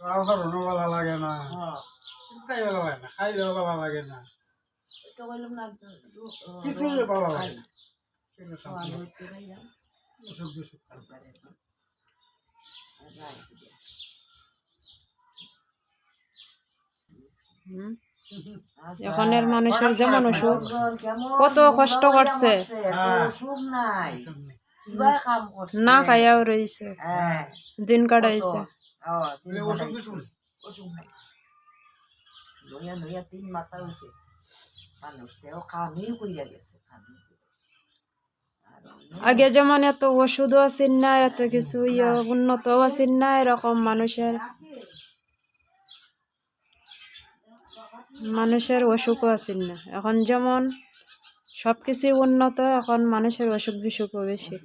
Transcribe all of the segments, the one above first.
ভালো লাগে না। চিন্তাই ভালো না খাইলেও ভালো লাগে না। কিছুই ভালো লাগে না। অসুখ বিসুখ। এখনের মানুষের যেমন অসুখ কত কষ্ট করছে। হ্যাঁ। করছে। না খাইয়াও রয়েছে হ্যাঁ। দিন কাটাইছে। তিন লইয়া লইয়া মাথা হয়েছে মানুষ তেও কামই কইরা গেছে কামই আগে যেমন এত ওষুধও আসেন না এত কিছু ইয়ে উন্নতও আসেন না এরকম মানুষের মানুষের অসুখও আসেন না। এখন যেমন সব কিছুই উন্নত এখন মানুষের অসুখ বিসুখও বেশি।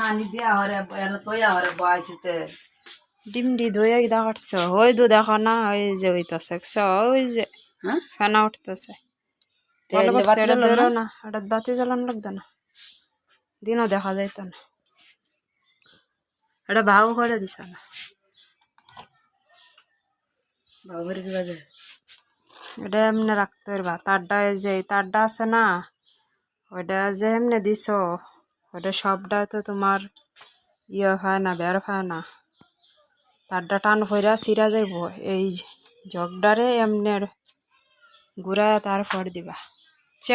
হানি দিয়া হরে এনে তৈয়া হরে বয়সিতে ডিম ডি ধুয়ে গিদা কাটছ। ওই দু দেখো না ওই যে হইতাছে ওই যে হ্যাঁ? ফেনা উঠতেছে। না? এটা বাতি জ্বালানো লাগতো না। দিনও দেখা যাইত না। এটা ভাও করে দিছ না। এটা এমনি রাখতে পারবা তারটা যে তারটা আছে না ওইটা যে এমনি দিছ ওটা সবটা তো তোমার ইয়ে হয় না বের হয় না। তারটা টান ফইরা সিরা যাইব এই জগডারে এমনি ঘুরায় তারপর দিবা। চ।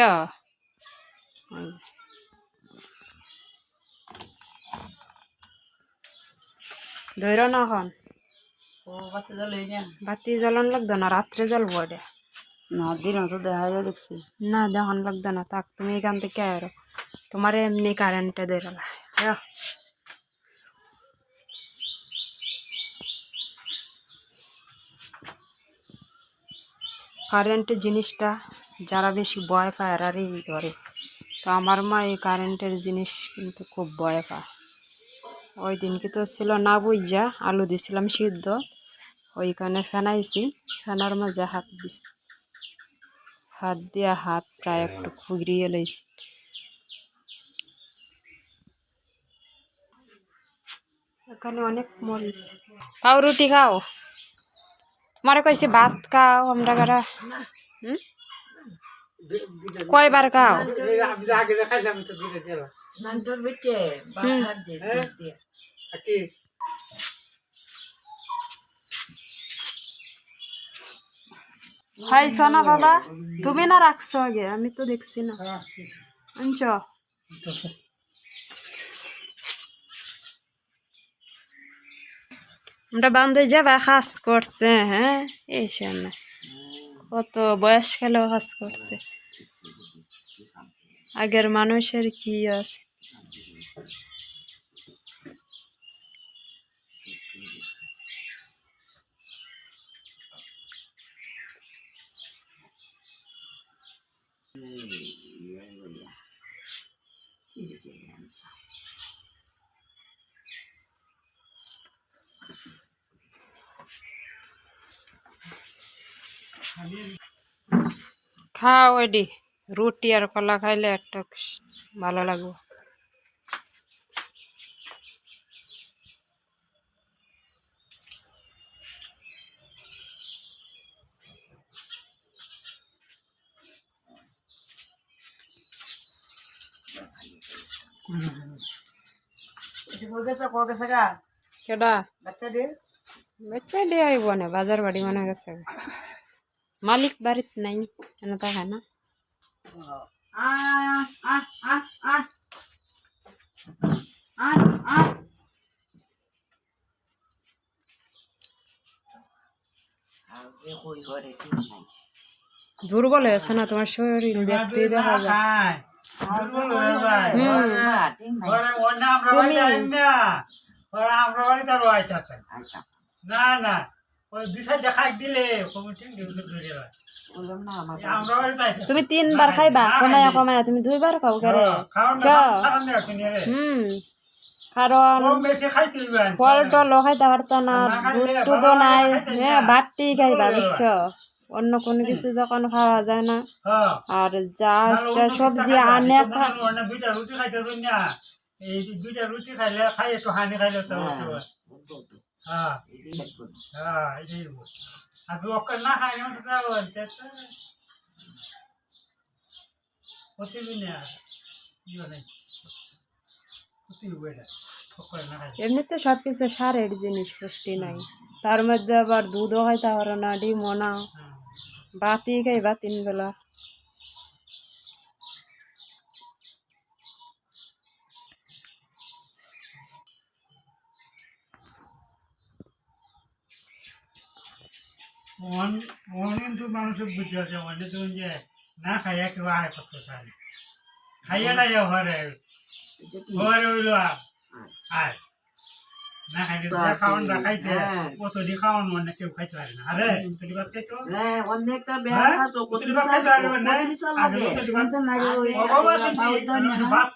ধৈর না এখন। বাতি জ্বালান লাগতো না রাত্রে জ্বলবো এটা। না দিন তো দেখা দেখছি। না, দেখান লাগতো না, থাক, তুমি এখান থেকে আরও তোমার এমনি কারেন্টে ধরলা কারেন্টের জিনিসটা যারা বেশি ভয় পায়, এরারই ধরে তো আমার মা এই কারেন্টের জিনিস কিন্তু খুব ভয় পায়। ওই দিনকে তো ছিল না বুঝা আলু দিছিলাম সিদ্ধ। ওইখানে ফেনাইছি, ফেনার মাঝে হাত দিছি। হাত দিয়া হাত প্রায় একটু খুগড়িয়ে লইছি এখানে অনেক মরিচ। খাও রুটি খাও। মারে কইছে ভাত খাও আমরা কারা হুম? কয়বার খাও? আমি যে আগে যে খাইলাম তো দিলে দিলাম নান্টর বেচে বাচ্চার যে দিয়ে আর কি খাইছ না বাবা তুমি না রাখছো আগে আমি তো দেখছি না। হ্যাঁ। আনছ? আমরা বান্ধব যাবা কাজ করছে হ্যাঁ? এই না কত বয়স খেলেও কাজ করছে। আগের মানুষের কি আছে? খাও এডি রুটি আর কলা খাইলে একটা ভালো লাগবে। কেডা? বাচ্চা দিয়ে? বেচা দিয়ে আইব না বাজার বাড়ি মনে গেছে মালিক বাড়িত নাই তা খায় না দুর্বল হয়েছে না তোমার শরীর দেখতেই দেখা যায় খায়। দুর্বল যায়। হুম। মা ঠিক নাই ওরে অন্য আমরা বাড়িতে আইন না। আচ্ছা না তুমি তিনবার খাইবা কমায়া। কমায়া তুমি দুইবার খাও। হুম কারণ আইন। ফল টল খাইতে পারতো না না দুধ টুধও নাই। হ্যাঁ খাইবা বুঝছ? অন্য কোনো কিছু যখন খাওয়া যায় না। হ্যাঁ। আর যা সবজি আনে দুইটা রুটি খাইতে এই দুইটা রুটি খাইলে খাই একটু হানি খাইলে তো হ্যাঁ। হ্যাঁ এটাই। হ্যাঁ খাই খাই এমনিতে সব কিছু সারের জিনিস, পুষ্টি নাই তার মধ্যে আবার দুধও খাইতে পারো না, ডিমও না হ্যাঁ বাতি খাইবা তিন বেলা মন মন কিন্তু মানুষের বুঝতে হচ্ছে মনে তুমি যে না খাইয়া কেউ আয় করতে চায় খাইয়া না যাও ঘরে? ঘরে হইল আয় আয়। আয়। না খাইলে আছে, খাওয়ান না খাইছে হ্যাঁ। খাওয়ান মনে কেউ খাইতে পারে না। আরে অতটি ভাত খাইছো? হ্যাঁ, অনেকটা হ্যাঁ? তো অতটি ভাত খাইতে পারবে না? আগে লাগে? ভাত আগে বাবা ঠিক ভাত।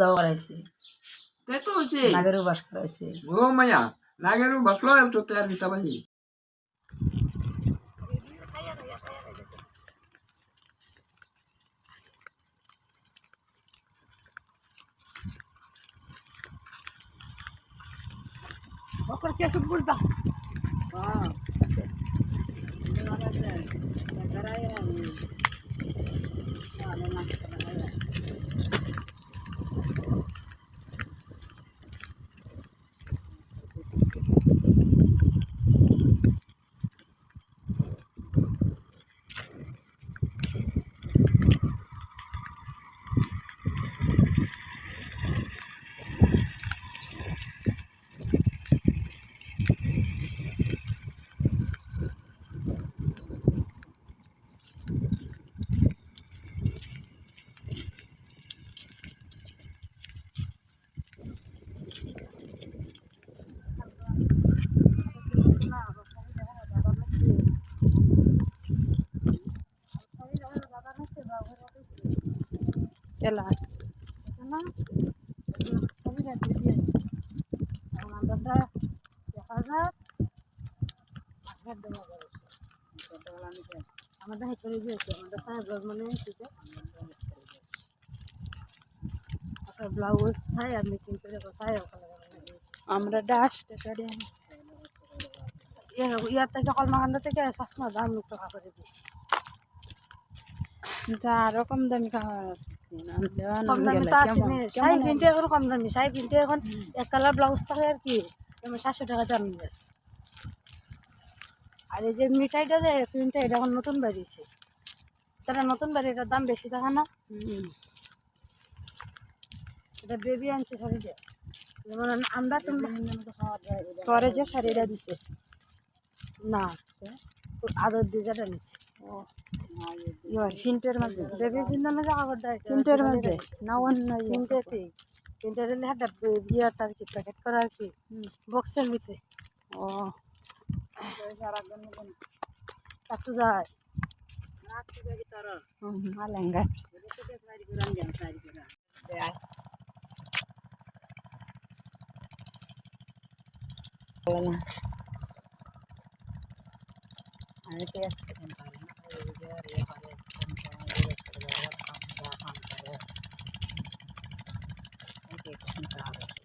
যাওয়া করাইছে তাই তো হচ্ছে নাগেরও বাস করাইছে ও মায়া নাগেরও বসল তো তৈরি দিতে পারি এলা আমাদের দিয়েছে। সাহেব মানে একটা ব্লাউজ আমি কিন্তু আমরা ডাসটা সরে ইয়ার থেকে কলমাকান্দা থেকে সস্তা দাম টাকা করে যা দামি খাওয়া কম দামি তো আছে শাড়ি কিনতে এখন কম দামি শাড়ি কিনতে এখন এক কালার ব্লাউজ থাকে আর কি যেমন সাতশো টাকা দাম আর এই যে মিঠাইটা যে প্রিন্টটা এটা এখন নতুন তারা নতুন বাড়ি এটার দাম বেশি থাকে না। এটা বেবি আনছে যেমন আমরা পরে যে শাড়িটা দিছে। না আদর দিয়ে যেটা নিচ্ছি ইয়র ফিন্টের মাঝে বেবি পিন্ধানো যে আগর দেয় ফিন্টের মাঝে না অন্য ইয়ে? তিনটেতে তিনটে দিলে একটা বিয়ার তার কি প্যাকেট করা আর কি বক্সের ভিতরে ও একটু যায় হুম, মালেঙ্গা আমি তো একটা